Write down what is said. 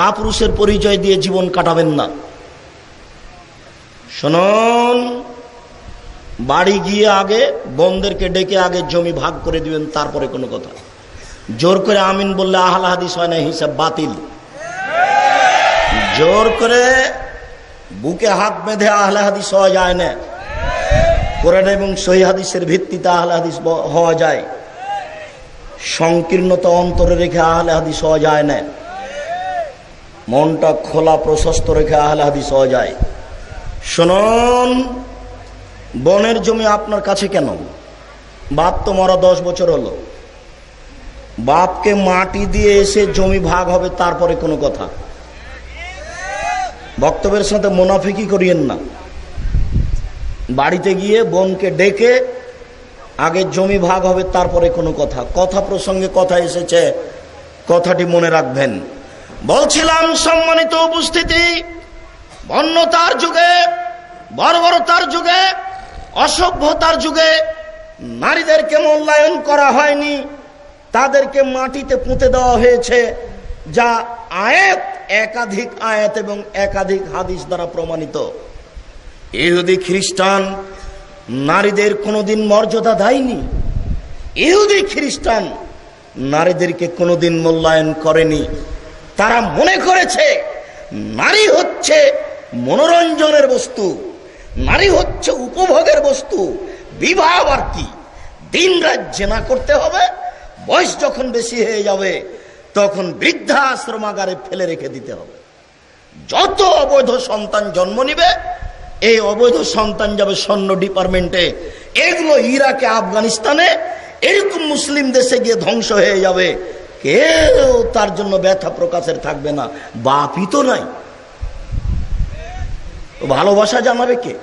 কাপুরুষের পরিচয় দিয়ে জীবন কাটাবেন না। শুনুন, বাড়ি গিয়ে আগে বোনদেরকে ডেকে আগে জমি ভাগ করে দিবেন, তারপরে কোনো কথা। জোর করে আমিন বললে, আহলা হাদিস হয় না, হিসাব বাতিল। জোর করে বুকে হাত বেঁধে আহলে হাদিস হওয়া যায় না। কোরআন এবং সহি হাদিসের ভিত্তিতে আহলে হাদিস হওয়া যায়। সংকীর্ণতা অন্তরে রেখে আহলে হাদিস হওয়া যায় না। মনটা খোলা, প্রশস্ত রেখে আহলে হাদিস হওয়া যায়। শুনুন, বনের জমি আপনার কাছে কেন? বাপ তো মরা দশ বছর হলো। বাপকে মাটি দিয়ে এসে জমি ভাগ হবে তারপরে কোনো কথা। বক্তব্যের সাথে মুনাফিকি করিয়েন না। বাড়িতে গিয়ে বোনকে ডেকে আগে জমি ভাগ হবে তারপরে কোনো কথা। কথা প্রসঙ্গে কথা এসেছে, কথাটি মনে রাখবেন। বলছিলাম, সম্মানিত উপস্থিতি, বন্যতার যুগে, বর্বরতার যুগে, অসভ্যতার যুগে নারীদেরকে মূল্যায়ন করা হয়নি। তাদেরকে মাটিতে পুঁতে দেওয়া হয়েছে, যা আয়াত, একাধিক আয়াত এবং একাধিক হাদিস দ্বারা প্রমাণিত। ইহুদি খ্রিস্টান নারীদের কোনোদিন মর্যাদা দেয়নি। ইহুদি খ্রিস্টান নারীদেরকে কোনোদিন মূল্যায়ন করেনি। তারা মনে করেছে নারী হচ্ছে মনোরঞ্জনের বস্তু, নারী হচ্ছে উপভোগের বস্তু। বিবাহ আর কি? দিন রাত জেনা করতে হবে, বয়স যখন বেশি হয়ে যাবে, তখন বৃদ্ধাশ্রমাগারে ফেলে রেখে দিতে হবে। যত অবৈধ সন্তান জন্ম নিবে, এই অবৈধ সন্তান যাবে স্বর্ণ ডিপার্টমেন্টে। এগুলো ইরাকে, আফগানিস্তানে, এরকম মুসলিম দেশে গিয়ে ধ্বংস হয়ে যাবে। কেউ তার জন্য ব্যথা প্রকাশের থাকবে না। বাপই তো নাই। ভালোবাসা জানাবে কে?